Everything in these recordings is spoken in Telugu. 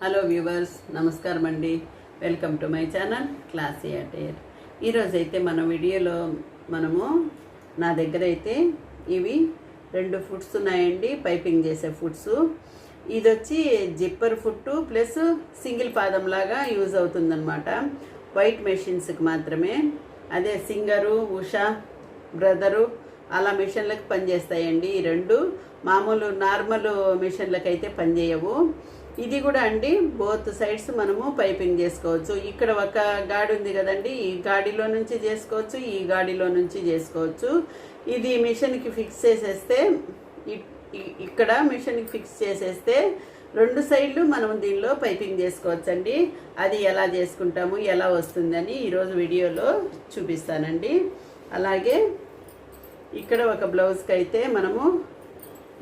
హలో వ్యూవర్స్ నమస్కారం అండి. Welcome to my channel classy tear ఈరోజైతే మన వీడియోలో మనము నా దగ్గర అయితే ఇవి రెండు ఫుడ్స్ ఉన్నాయండి. పైపింగ్ చేసే ఫుడ్స్ ఇది వచ్చి జిప్పర్ ఫుట్ ప్లస్ సింగిల్ పాదం లాగా యూజ్ అవుతుందన్నమాట. వైట్ మెషిన్స్కి మాత్రమే. అదే సింగరు ఉషా బ్రదరు అలా మిషన్లకు పనిచేస్తాయండి. ఈ రెండు మామూలు నార్మల్ మిషన్లకు అయితే పనిచేయవు. ఇది కూడా అండి బోత్ సైడ్స్ మనము పైపింగ్ చేసుకోవచ్చు. ఇక్కడ ఒక గాడి ఉంది కదండి ఈ గాడిలో నుంచి చేసుకోవచ్చు ఈ గాడిలో నుంచి చేసుకోవచ్చు. ఇది మిషన్కి ఫిక్స్ చేసేస్తే ఇక్కడ మిషన్కి ఫిక్స్ చేసేస్తే రెండు సైడ్లు మనం దీనిలో పైపింగ్ చేసుకోవచ్చండి. అది ఎలా చేసుకుంటాము ఎలా వస్తుందని ఈరోజు వీడియోలో చూపిస్తానండి. అలాగే ఇక్కడ ఒక బ్లౌజ్కి అయితే మనము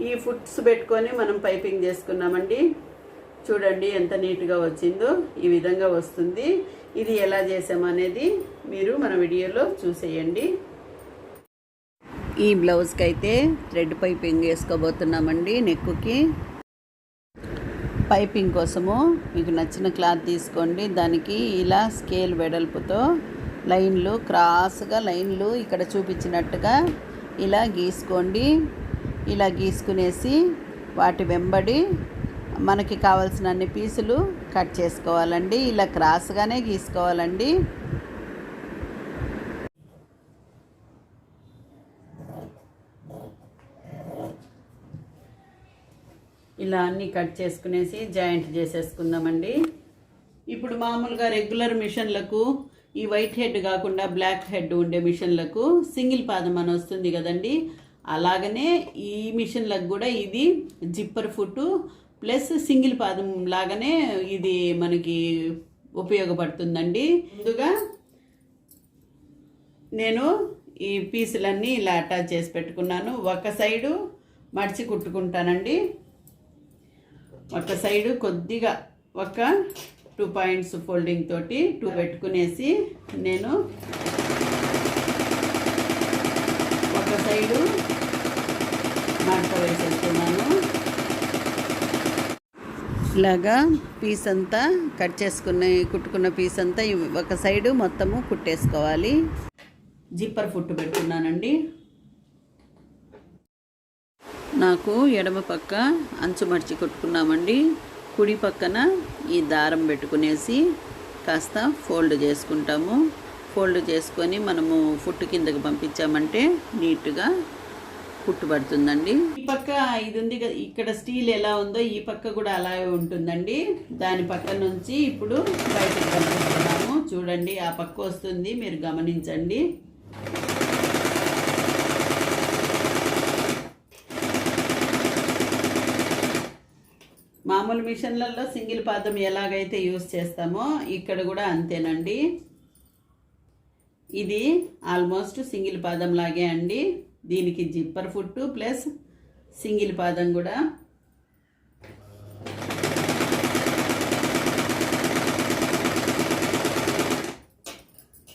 ఈ ఫుట్స్ పెట్టుకొని మనం పైపింగ్ చేసుకున్నామండి. చూడండి ఎంత నీట్గా వచ్చిందో ఈ విధంగా వస్తుంది. ఇది ఎలా చేసామనేది మీరు మన వీడియోలో చూసేయండి. ఈ బ్లౌజ్కి అయితే థ్రెడ్ పైపింగ్ వేసుకోబోతున్నామండి నెక్కుకి. పైపింగ్ కోసము మీకు నచ్చిన క్లాత్ తీసుకోండి. దానికి ఇలా స్కేల్ వెడల్పుతో లైన్లు క్రాస్గా లైన్లు ఇక్కడ చూపించినట్టుగా ఇలా గీసుకోండి. ఇలా గీసుకునేసి వాటి వెంబడి మనకి కావాల్సిన అన్ని పీసులు కట్ చేసుకోవాలండి. ఇలా క్రాస్గానే గీసుకోవాలండి. ఇలా అన్నీ కట్ చేసుకునేసి జాయింట్ చేసేసుకుందామండి. ఇప్పుడు మామూలుగా రెగ్యులర్ మిషన్లకు ఈ వైట్ హెడ్ కాకుండా బ్లాక్ హెడ్ ఉండే మిషన్లకు సింగిల్ పాదం అని వస్తుంది కదండి. అలాగనే ఈ మిషన్లకు కూడా ఇది జిప్పర్ ఫుట్ ప్లస్ సింగిల్ పాదం లాగానే ఇది మనకి ఉపయోగపడుతుందండి. ముందుగా నేను ఈ పీసులన్నీ ఇలా అటాచ్ చేసి పెట్టుకున్నాను. ఒక సైడు మడిచి కుట్టుకుంటానండి. ఒక సైడు కొద్దిగా ఒక టూ పాయింట్స్ ఫోల్డింగ్ తోటి టూ పెట్టుకునేసి నేను ఒక సైడు మడత వేసేస్తున్నాను. ఇలాగా పీస్ అంతా కట్ చేసుకున్న కుట్టుకున్న పీస్ అంతా ఒక సైడు మొత్తము కుట్టేసుకోవాలి. జిప్పర్ ఫుట్ పెట్టుకున్నానండి. నాకు ఎడమ పక్క అంచు మడిచి కుట్టుకున్నామండి. కుడి పక్కన ఈ దారం పెట్టుకునేసి కాస్త ఫోల్డ్ చేసుకుంటాము. ఫోల్డ్ చేసుకొని మనము ఫుట్ కిందకి పంపించామంటే నీట్గా కుట్టుబడుతుందండి. ఈ పక్క ఇది ఉంది ఇక్కడ స్టీల్ ఎలా ఉందో ఈ పక్క కూడా అలాగే ఉంటుందండి. దాని పక్క నుంచి ఇప్పుడు బయటకు పంపిస్తున్నాము. చూడండి ఆ పక్క వస్తుంది మీరు గమనించండి. మామూలు మిషన్లలో సింగిల్ పాదం ఎలాగైతే యూస్ చేస్తామో ఇక్కడ కూడా అంతేనండి. ఇది ఆల్మోస్ట్ సింగిల్ పాదం లాగే అండి. దీనికి జిప్పర్ ఫుట్ ప్లస్ సింగిల్ పాదం కూడా.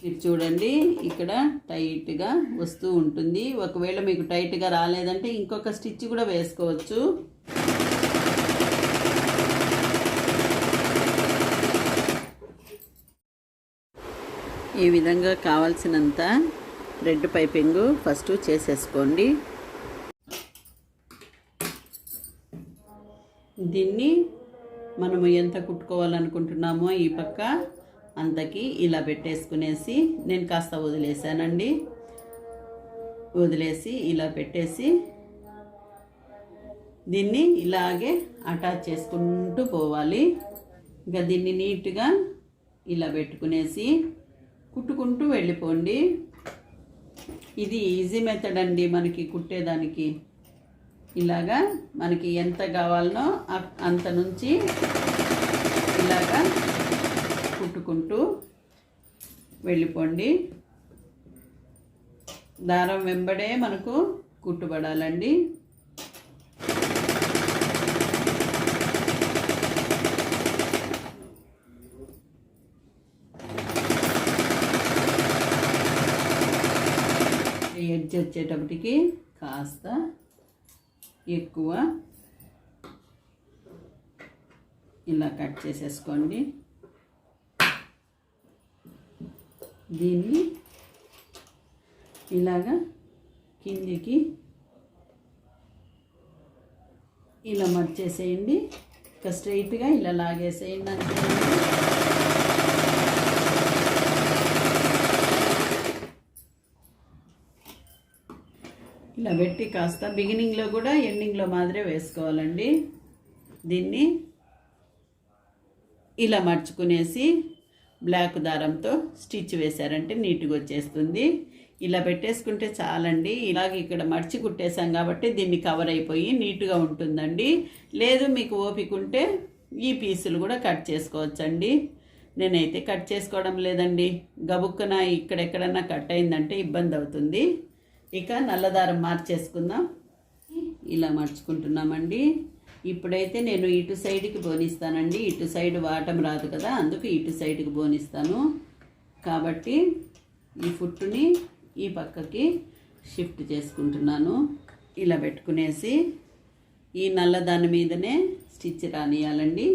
మీరు చూడండి ఇక్కడ టైట్గా వస్తూ ఉంటుంది. ఒకవేళ మీకు టైట్గా రాలేదంటే ఇంకొక స్టిచ్ కూడా వేసుకోవచ్చు. ఈ విధంగా కావాల్సినంత రెడ్ పైపింగ్ ఫస్ట్ చేసేసుకోండి. దీన్ని మనము ఎంత కుట్టుకోవాలనుకుంటున్నామో ఈ పక్క అంతకి ఇలా పెట్టేసుకునేసి నేను కాస్త వదిలేసానండి. వదిలేసి ఇలా పెట్టేసి దీన్ని ఇలాగే అటాచ్ చేసుకుంటూ పోవాలి. ఇంకా దీన్ని నీట్గా ఇలా పెట్టుకునేసి కుట్టుకుంటూ వెళ్ళిపోండి. ఇది ఈజీ మెథడ్ అండి మనకి కుట్టేదానికి. ఇలాగా మనకి ఎంత కావాలనో అంత నుంచి ఇలాగా కుట్టుకుంటూ వెళ్ళిపోండి. దారం వెంబడే మనకు కుట్టుబడాలండి. ఎడ్జ్ వచ్చేటప్పటికి కాస్త ఎక్కువ ఇలా కట్ చేసేసుకోండి. దీన్ని ఇలాగా కిందికి ఇలా మర్చేసేయండి. ఇంకా స్ట్రైట్గా ఇలా లాగేసేయండి. అంటే ఇలా పెట్టి కాస్త బిగినింగ్లో కూడా ఎండింగ్లో మాదిరే వేసుకోవాలండి. దీన్ని ఇలా మర్చుకునేసి బ్లాక్ దారంతో స్టిచ్ వేశారంటే నీట్గా వచ్చేస్తుంది. ఇలా పెట్టేసుకుంటే చాలండి. ఇలాగ ఇక్కడ మర్చి కుట్టేశాం కాబట్టి దీన్ని కవర్ అయిపోయి నీట్గా ఉంటుందండి. లేదు మీకు ఓపిక ఉంటే ఈ పీసులు కూడా కట్ చేసుకోవచ్చండి. నేనైతే కట్ చేసుకోవడం లేదండి. గబుక్కున ఇక్కడెక్కడన్నా కట్ అయిందంటే ఇబ్బంది అవుతుంది. ఇక నల్లదారం మార్చేసుకుందాం. ఇలా మార్చుకుంటున్నామండి. ఇప్పుడైతే నేను ఇటు సైడ్కి బోనిస్తానండి ఇటు సైడ్ వాటం రాదు కదా అందుకు ఇటు సైడ్కి బోనిస్తాను కాబట్టి ఈ ఫుట్టుని ఈ పక్కకి షిఫ్ట్ చేసుకుంటున్నాను. ఇలా పెట్టుకునేసి ఈ నల్లదాని మీదనే స్టిచ్ రానియాలండి.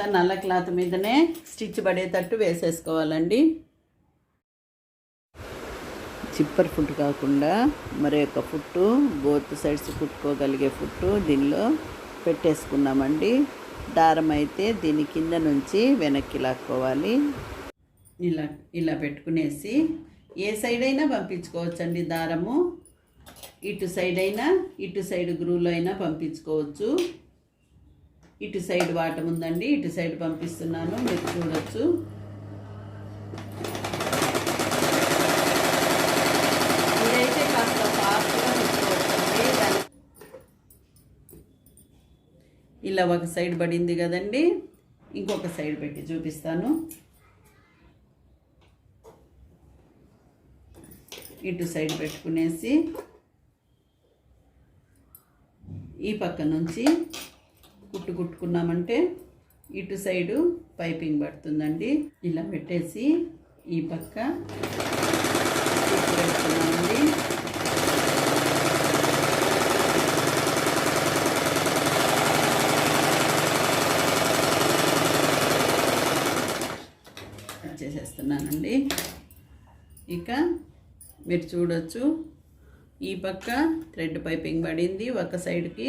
తర్వాత నల్ల క్లాత్ మీదనే స్టిచ్ పడేటట్టు వేసేసుకోవాలండి. చిప్పర్ ఫుట్ కాకుండా మరి యొక్క ఫుట్టు బోత్ సైడ్స్ కుట్టుకోగలిగే ఫుట్టు దీనిలో పెట్టేసుకున్నామండి. దారం అయితే దీని కింద నుంచి వెనక్కి లాక్కోవాలి. ఇలా ఇలా పెట్టుకునేసి ఏ సైడ్ అయినా పంపించుకోవచ్చండి దారము. ఇటు సైడ్ అయినా ఇటు సైడ్ గ్రూలో అయినా పంపించుకోవచ్చు. ఇటు సైడ్ వాటం ఉందండి ఇటు సైడ్ పంపిస్తున్నాను మీరు చూడొచ్చు. ఇదైతే కాస్త ఫాస్ట్గా ఇలా ఒక సైడ్ పడింది కదండి ఇంకొక సైడ్ పెట్టి చూపిస్తాను. ఇటు సైడ్ పెట్టుకునేసి ఈ పక్క నుంచి కుట్టు కుట్టుకున్నామంటే ఇటు సైడు పైపింగ్ పడుతుందండి. ఇలా పెట్టేసి ఈ పక్క పెడుతున్నామండి చేసేస్తున్నానండి. ఇక మీరు చూడొచ్చు ఈ పక్క థ్రెడ్ పైపింగ్ పడింది ఒక సైడ్కి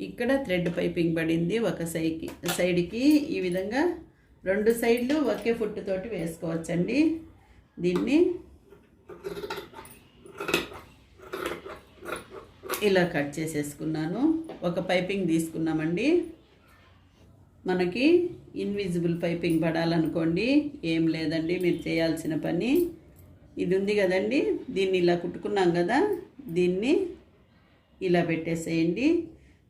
ఇక్కడ థ్రెడ్ పైపింగ్ పడింది ఒక సైడ్కి సైడ్కి. ఈ విధంగా రెండు సైడ్లు ఒకే ఫుట్ తోటి వేసుకోవచ్చండి. దీన్ని ఇలా కట్ చేసేసుకున్నాను. ఒక పైపింగ్ తీసుకున్నామండి. మనకి ఇన్విజిబుల్ పైపింగ్ పడాలనుకోండి ఏం లేదండి మీరు చేయాల్సిన పని. ఇది ఉంది కదండి దీన్ని ఇలా కుట్టుకున్నాం కదా దీన్ని ఇలా పెట్టేసేయండి.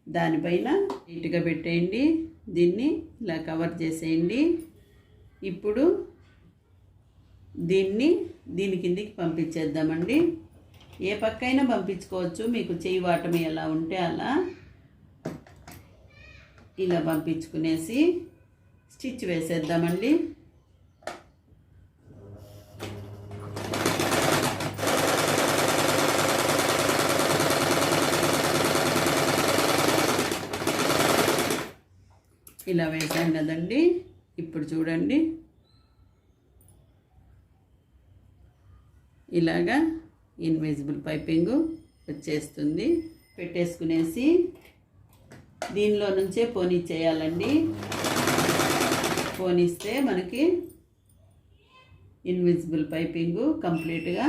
దానిపైన నీట్గా పెట్టేయండి. దీన్ని ఇలా కవర్ చేసేయండి. ఇప్పుడు దీన్ని దీని కిందికి పంపించేద్దామండి. ఏ పక్కైనా పంపించుకోవచ్చు. మీకు చేయి వాటమి ఎలా ఉంటే అలా. ఇలా పంపించుకునేసి స్టిచ్ వేసేద్దామండి. ఇలా వేసాను కదండి. ఇప్పుడు చూడండి. ఇలాగా ఇన్విజిబుల్ పైపింగ్ వచ్చేస్తుంది. పెట్టేసుకునేసి దీనిలో నుంచే పోనీ చేయాలండి. పోనిస్తే మనకి ఇన్విజిబుల్ పైపింగ్ కంప్లీట్గా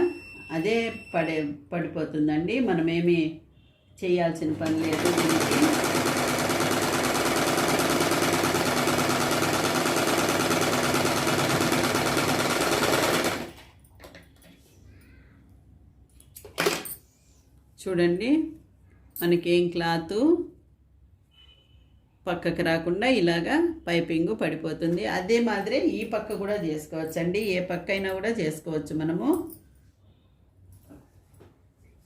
అదే పడే పడిపోతుందండి. మనమేమి చేయాల్సిన పని లేదు దీనికి. చూడండి. మనకేం క్లాత్? పక్కకు రాకుండా ఇలాగా పైపింగ్ పడిపోతుంది. అదే మాదిరి ఈ పక్క కూడా చేసుకోవచ్చండి. ఏ పక్క అయినా కూడా చేసుకోవచ్చు మనము.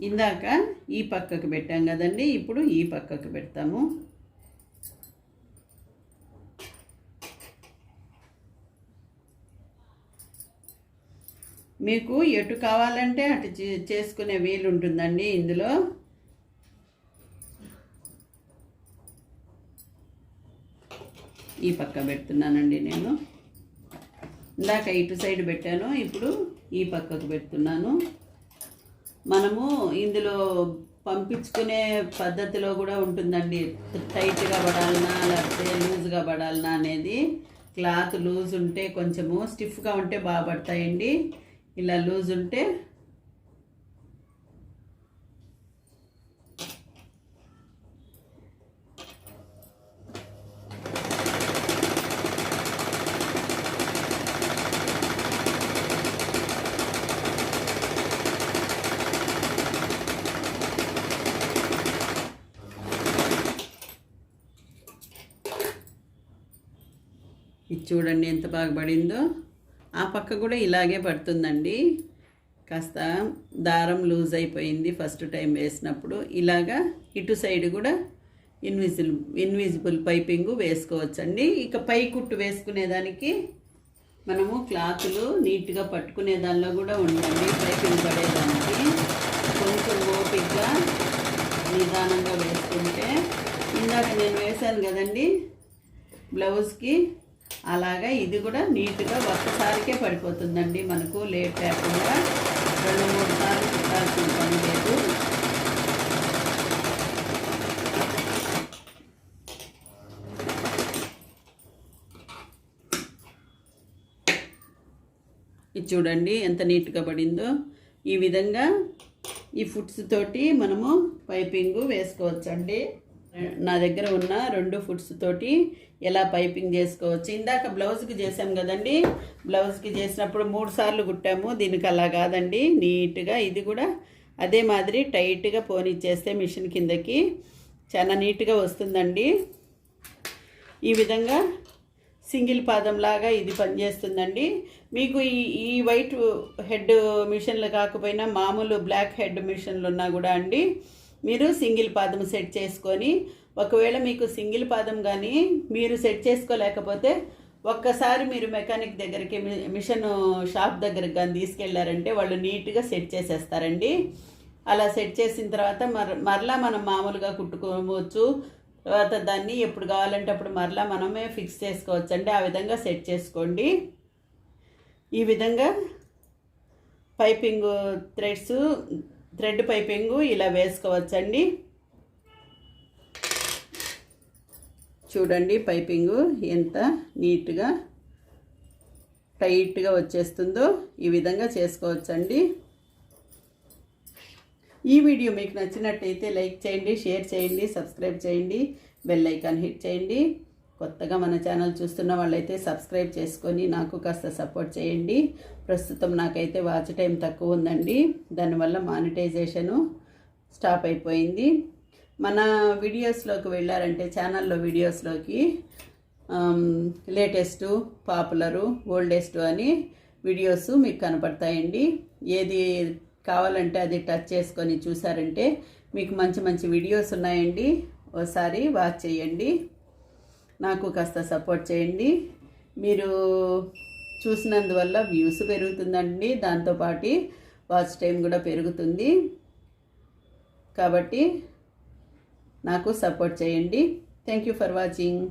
ఇందాక ఈ పక్కకు పెట్టాం కదండి. ఇప్పుడు ఈ పక్కకు పెడతాము. మీకు ఎటు కావాలంటే అటు చే- చేసుకునే వీలు ఉంటుందండి ఇందులో. ఈ పక్క పెడుతున్నానండి నేను. ఇందాక ఇటు సైడ్ పెట్టాను ఇప్పుడు ఈ పక్కకు పెడుతున్నాను. మనము ఇందులో పంపించుకునే పద్ధతిలో కూడా ఉంటుందండి. టైట్గా పడాలనా లేకపోతే లూజ్గా పడాలనా అనేది క్లాత్ లూజ్ ఉంటే కొంచెము స్టిఫ్గా ఉంటే బాగా పడతాయండి. ఇలా లూజ్ ఉంటే ఇది చూడండి ఎంత బాగా పడిందో. ఆ పక్క కూడా ఇలాగే పడుతుందండి. కాస్త దారం లూజ్ అయిపోయింది ఫస్ట్ టైం వేసినప్పుడు. ఇలాగా ఇటు సైడ్ కూడా ఇన్విజిబుల్ ఇన్విజిబుల్ పైపింగ్ వేసుకోవచ్చండి. ఇక పై కుట్టు వేసుకునేదానికి మనము క్లాతులు నీట్గా పట్టుకునే దానిలో కూడా ఉండండి పైపింగ్ పడేదానికి. కొంచెం ఓపిక్గా నిదానంగా వేసుకుంటే ఇందాక నేను వేశాను కదండి బ్లౌజ్కి అలాగా ఇది కూడా నీట్గా ఒక్కసారికే పడిపోతుందండి మనకు లేట్ లేకుండా. రెండు మూడు సార్లు చుట్టాల్సిన పని లేదు. ఇది చూడండి ఎంత నీట్గా పడిందో. ఈ విధంగా ఈ ఫుడ్స్ తోటి మనము పైపింగ్ వేసుకోవచ్చండి. నా దగ్గర ఉన్న రెండు ఫుడ్స్ తోటి ఎలా పైపింగ్ చేసుకోవచ్చు. ఇందాక బ్లౌజ్కి చేసాం కదండి. బ్లౌజ్కి చేసినప్పుడు మూడు సార్లు కుట్టాము. దీనికి అలా కాదండి. నీట్గా ఇది కూడా అదే మాదిరి టైట్గా పోనిచ్చేస్తే మిషన్ కిందకి చాలా నీట్గా వస్తుందండి. ఈ విధంగా సింగిల్ పాదం లాగా ఇది పనిచేస్తుందండి. మీకు ఈ ఈ వైట్ హెడ్ మిషన్లు కాకపోయినా మామూలు బ్లాక్ హెడ్ మిషన్లు ఉన్నా కూడా అండి మీరు సింగిల్ పాదం సెట్ చేసుకొని ఒకవేళ మీకు సింగిల్ పాదం కానీ మీరు సెట్ చేసుకోలేకపోతే ఒక్కసారి మీరు మెకానిక్ దగ్గరికి మి- మిషన్ షాప్ దగ్గరికి కానీ తీసుకెళ్ళారంటే వాళ్ళు నీట్గా సెట్ చేసేస్తారండి. అలా సెట్ చేసిన తర్వాత మర మరలా మనం మామూలుగా కుట్టుకోవచ్చు. తర్వాత దాన్ని ఎప్పుడు కావాలంటే అప్పుడు మరలా మనమే ఫిక్స్ చేసుకోవచ్చు. అండి ఆ విధంగా సెట్ చేసుకోండి. ఈ విధంగా పైపింగ్ థ్రెడ్స్ థ్రెడ్ పైపింగ్ ఇలా వేసుకోవచ్చండి. చూడండి పైపింగు ఎంత నీట్గా టైట్గా వచ్చేస్తుందో ఈ విధంగా చేసుకోవచ్చండి. ఈ వీడియో మీకు నచ్చినట్టయితే లైక్ చేయండి షేర్ చేయండి సబ్స్క్రైబ్ చేయండి బెల్ ఐకాన్ హిట్ చేయండి. కొత్తగా మన ఛానల్ చూస్తున్న వాళ్ళైతే సబ్స్క్రైబ్ చేసుకొని నాకు కాస్త సపోర్ట్ చేయండి. ప్రస్తుతం నాకైతే వాచ్ టైం తక్కువ ఉందండి. దానివల్ల మానిటైజేషను స్టాప్ అయిపోయింది. మన వీడియోస్లోకి వెళ్ళారంటే ఛానల్లో వీడియోస్లోకి లేటెస్ట్ పాపులరు ఓల్డెస్ట్ అని వీడియోస్ మీకు కనపడతాయండి. ఏది కావాలంటే అది టచ్ చేసుకొని చూసారంటే మీకు మంచి మంచి వీడియోస్ ఉన్నాయండి. ఒకసారి వాచ్ చేయండి. నాకు కాస్త సపోర్ట్ చేయండి. మీరు చూసినందువల్ల వ్యూస్ పెరుగుతుందండి. దాంతోపాటు వాచ్ టైం కూడా పెరుగుతుంది. కాబట్టి నాకు సపోర్ట్ చేయండి. Thank you for watching